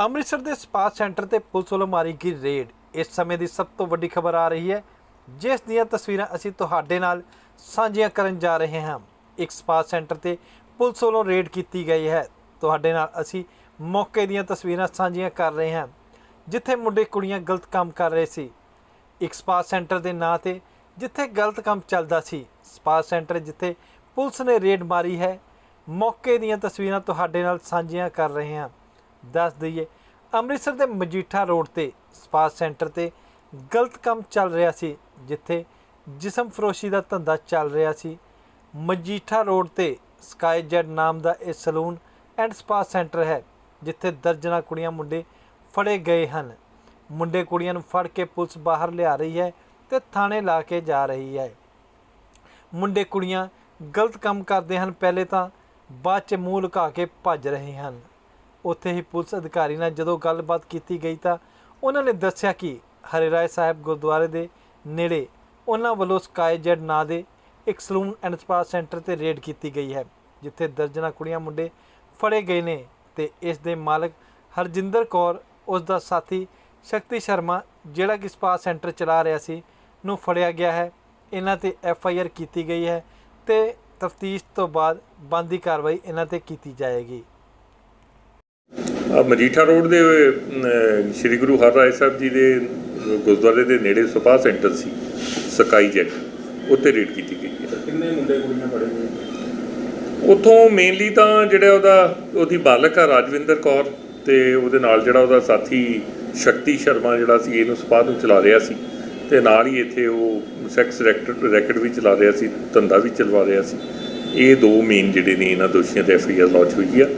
ਅੰਮ੍ਰਿਤਸਰ ਦੇ spa centre ਤੇ police ਵੱਲੋਂ ਮਾਰੀ ਗਈ ਰੇਡ। ਇਸ ਸਮੇਂ ਦੀ ਸਭ ਤੋਂ ਵੱਡੀ ਖਬਰ ਆ ਰਹੀ ਹੈ, ਜਿਸ ਦੀਆਂ ਤਸਵੀਰਾਂ ਅਸੀਂ ਤੁਹਾਡੇ ਨਾਲ ਸਾਂਝੀਆਂ ਕਰਨ ਜਾ ਰਹੇ ਹਾਂ। ਇੱਕ ਸਪਾ ਸੈਂਟਰ ਤੇ ਪੁਲਿਸ ਵੱਲੋਂ ਰੇਡ ਕੀਤੀ ਗਈ ਹੈ। ਤੁਹਾਡੇ ਨਾਲ ਅਸੀਂ ਮੌਕੇ ਦੀਆਂ ਤਸਵੀਰਾਂ ਸਾਂਝੀਆਂ ਕਰ ਰਹੇ ਹਾਂ, ਜਿੱਥੇ ਮੁੰਡੇ ਕੁੜੀਆਂ ਗਲਤ ਕੰਮ ਕਰ ਰਹੇ ਸੀ। ਇੱਕ ਸਪਾ ਸੈਂਟਰ ਦੇ ਨਾਂ ਤੇ ਜਿੱਥੇ ਗਲਤ ਕੰਮ ਚੱਲਦਾ ਸੀ, ਸਪਾ ਸੈਂਟਰ ਜਿੱਥੇ ਪੁਲਿਸ ਨੇ ਰੇਡ ਮਾਰੀ ਹੈ, ਮੌਕੇ ਦੀਆਂ ਤਸਵੀਰਾਂ ਤੁਹਾਡੇ ਨਾਲ ਸਾਂਝੀਆਂ ਕਰ ਰਹੇ ਹਾਂ। ਦੱਸ ਦਈਏ, ਅੰਮ੍ਰਿਤਸਰ ਦੇ ਮਜੀਠਾ ਰੋਡ ਤੇ ਸਪਾ ਸੈਂਟਰ ਤੇ ਗਲਤ ਕੰਮ ਚੱਲ ਰਿਹਾ ਸੀ, ਜਿੱਥੇ ਜਿਸਮ ਫਰੋਸ਼ੀ ਦਾ ਧੰਦਾ ਚੱਲ ਰਿਹਾ ਸੀ। ਮਜੀਠਾ ਰੋਡ ਤੇ ਸਕਾਈ ਜੈਡ ਨਾਮ ਦਾ ਇਹ ਸਲੂਨ ਐਂਡ ਸਪਾ ਸੈਂਟਰ ਹੈ, ਜਿੱਥੇ ਦਰਜਨਾਂ ਕੁੜੀਆਂ ਮੁੰਡੇ ਫੜੇ ਗਏ ਹਨ। ਮੁੰਡੇ ਕੁੜੀਆਂ ਨੂੰ ਫੜ ਕੇ ਪੁਲਿਸ ਬਾਹਰ ਲਿਆ ਰਹੀ ਹੈ ਤੇ ਥਾਣੇ ਲਾ ਕੇ ਜਾ ਰਹੀ ਹੈ। ਮੁੰਡੇ ਕੁੜੀਆਂ ਗਲਤ ਕੰਮ ਕਰਦੇ ਹਨ, ਪਹਿਲੇ ਤਾਂ ਬਾਅਦ ਚ ਮੂੰਹ ਲੁਕਾ ਕੇ ਭੱਜ ਰਹੇ ਹਨ। ਉੱਥੇ ਹੀ ਪੁਲਿਸ ਅਧਿਕਾਰੀ ਨਾਲ ਜਦੋਂ ਗੱਲਬਾਤ ਕੀਤੀ ਗਈ ਤਾਂ ਉਹਨਾਂ ਨੇ ਦੱਸਿਆ ਕਿ ਹਰੇ ਰਾਏ ਸਾਹਿਬ ਗੁਰਦੁਆਰੇ ਦੇ ਨੇੜੇ ਉਹਨਾਂ ਵੱਲੋਂ ਸਕਾਈ ਜੈਡ ਨਾਂ ਦੇ ਇੱਕ ਸਲੂਨ ਐਂਡ ਸਪਾ ਸੈਂਟਰ ਤੇ ਰੇਡ ਕੀਤੀ ਗਈ ਹੈ, ਜਿੱਥੇ ਦਰਜਨਾਂ ਕੁੜੀਆਂ ਮੁੰਡੇ ਫੜੇ ਗਏ ਨੇ ਤੇ ਇਸ ਦੇ ਮਾਲਕ ਹਰਜਿੰਦਰ ਕੌਰ, ਉਸ ਦਾ ਸਾਥੀ ਸ਼ਕਤੀ ਸ਼ਰਮਾ, ਜਿਹੜਾ ਕਿ ਸਪਾ ਸੈਂਟਰ ਚਲਾ ਰਿਹਾ ਸੀ, ਨੂੰ ਫੜਿਆ ਗਿਆ ਹੈ। ਇਹਨਾਂ ਤੇ ਐਫ ਆਈ ਆਰ ਕੀਤੀ ਗਈ ਹੈ ਤੇ ਤਫਤੀਸ਼ ਤੋਂ ਬਾਅਦ ਬੰਦੀ ਕਾਰਵਾਈ ਇਹਨਾਂ ਤੇ ਕੀਤੀ ਜਾਏਗੀ। ਆ ਮਜੀਠਾ ਰੋਡ ਦੇ ਸ਼੍ਰੀ ਗੁਰੂ ਹਰਰਾਏ ਸਾਹਿਬ ਜੀ ਦੇ ਗੁਰਦੁਆਰੇ ਦੇ ਨੇੜੇ ਸਪਾ ਸੈਂਟਰ ਸੀ ਸਕਾਈ ਜੈਟ। ਉੱਥੇ ਰੇਡ ਕੀਤੀ ਗਈ ਹੈ। ਕਿੰਨੇ ਮੁੰਡੇ ਕੁੜੀਆਂ ਫੜੇ ਹੋਏ ਉੱਥੋਂ ਮੇਨਲੀ ਤਾਂ ਜਿਹੜਾ ਉਹਦਾ ਉਹਦੀ ਬਾਲਕ ਆ ਰਾਜਵਿੰਦਰ ਕੌਰ ਤੇ ਉਹਦੇ ਨਾਲ ਜਿਹੜਾ ਉਹਦਾ ਸਾਥੀ ਸ਼ਕਤੀ ਸ਼ਰਮਾ ਜਿਹੜਾ ਸੀ ਇਹਨੂੰ ਸਪਾ ਨੂੰ ਚਲਾ ਰਿਹਾ ਸੀ। ਤੇ ਨਾਲ ਹੀ ਇੱਥੇ ਉਹ ਸੈਕਸ ਰੈਕਟ ਰੈਕਟ ਵੀ ਚਲਾ ਰਿਹਾ ਸੀ ਧੰਦਾ ਵੀ ਚਲਵਾ ਰਿਹਾ ਸੀ। ਇਹ ਦੋ ਮੇਨ ਜਿਹੜੇ ਨੇ ਇਹਨਾਂ ਦੋਸ਼ੀਆਂ ਤੇ ਐਫਆਈਆਰ ਲਾਂਚ ਹੋਈ ਆ।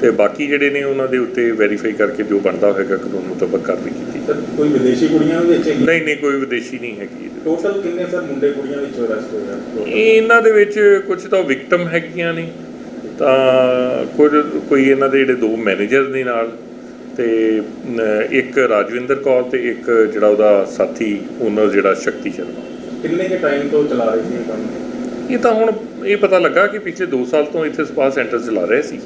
ਤੇ ਬਾਕੀ ਜਿਹੜੇ ਨੇ ਉਹਨਾਂ ਦੇ ਉੱਤੇ ਵੈਰੀਫਾਈ ਕਰਕੇ ਜੋ ਬਣਦਾ ਹੋਏਗਾ ਕਾਨੂੰਨ ਮੁਤਾਬਕ ਕਾਰਵਾਈ ਕੀਤੀ ਸਰ ਕੋਈ ਵਿਦੇਸ਼ੀ ਕੁੜੀਆਂ ਵਿੱਚ ਨਹੀਂ ਨਹੀਂ ਕੋਈ ਵਿਦੇਸ਼ੀ ਨਹੀਂ ਹੈਗੀ। ਟੋਟਲ ਕਿੰਨੇ ਸਰ ਮੁੰਡੇ ਕੁੜੀਆਂ ਵਿੱਚ ਅਰੈਸਟ ਹੋਏ ਆ? Total? ਇਹਨਾਂ ਦੇ ਵਿੱਚ ਕੁਝ ਤਾਂ ਵਿਕਟਮ ਹੈਗੀਆਂ ਨੇ। ਤਾਂ ਕੁਝ ਕੋਈ ਇਹਨਾਂ ਦੇ ਜਿਹੜੇ ਦੋ ਮੈਨੇਜਰ ਨੇ ਨਾਲ ਤੇ ਇੱਕ ਰਾਜਵਿੰਦਰ ਕੌਰ ਤੇ ਇੱਕ ਜਿਹੜਾ ਉਹਦਾ ਸਾਥੀ ਓਨਰ ਜਿਹੜਾ ਸ਼ਕਤੀ ਸ਼ਰਮਾ। ਕਿੰਨੇ ਕੇ ਟਾਈਮ ਤੋਂ ਚਲਾ ਰਹੇ ਸੀ ਇਹ ਕੰਮ? ਇਹ ਤਾਂ ਹੁਣ ਇਹ ਪਤਾ ਲੱਗਾ ਕਿ ਪਿਛਲੇ 2 ਸਾਲ ਤੋਂ ਇੱਥੇ ਸਪਾ ਸੈਂਟਰ ਚਲਾ ਰਹੇ ਸੀ।